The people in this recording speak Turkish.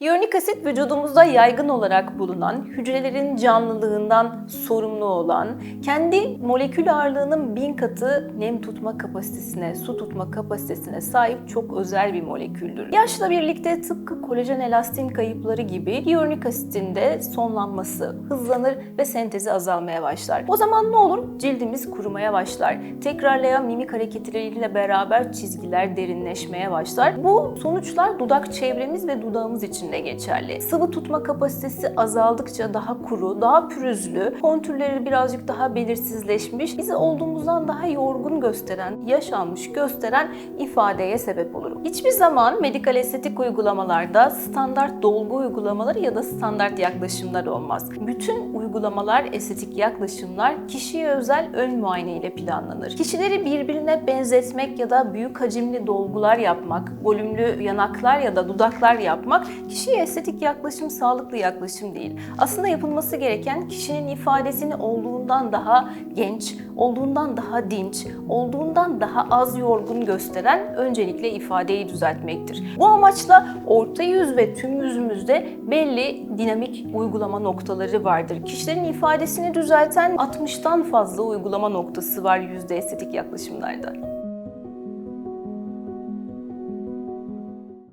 Hyaluronik asit vücudumuzda yaygın olarak bulunan, hücrelerin canlılığından sorumlu olan, kendi molekül ağırlığının bin katı nem tutma kapasitesine, su tutma kapasitesine sahip çok özel bir moleküldür. Yaşla birlikte tıpkı kolajen elastin kayıpları gibi hyaluronik asitin de sonlanması hızlanır ve sentezi azalmaya başlar. O zaman ne olur? Cildimiz kurumaya başlar. Tekrarlayan mimik hareketleriyle beraber çizgiler derinleşmeye başlar. Bu sonuçlar dudak çevremiz ve dudağımız için de geçerli. Sıvı tutma kapasitesi azaldıkça daha kuru, daha pürüzlü, kontürleri birazcık daha belirsizleşmiş, bizi olduğumuzdan daha yorgun gösteren, yaş almış gösteren ifadeye sebep olur. Hiçbir zaman medikal estetik uygulamalarda standart dolgu uygulamaları ya da standart yaklaşımlar olmaz. Bütün uygulamalar, estetik yaklaşımlar kişiye özel ön muayene ile planlanır. Kişileri birbirine benzetmek ya da büyük hacimli dolgular yapmak, volümlü yanaklar ya da dudaklar yapmak kişiye estetik yaklaşım sağlıklı yaklaşım değil. Aslında yapılması gereken kişinin ifadesini olduğundan daha genç, olduğundan daha dinç, olduğundan daha az yorgun gösteren öncelikle ifadeyi düzeltmektir. Bu amaçla orta yüz ve tüm yüzümüzde belli dinamik uygulama noktaları vardır. Kişilerin ifadesini düzelten 60'tan fazla uygulama noktası var yüzde estetik yaklaşımlarda.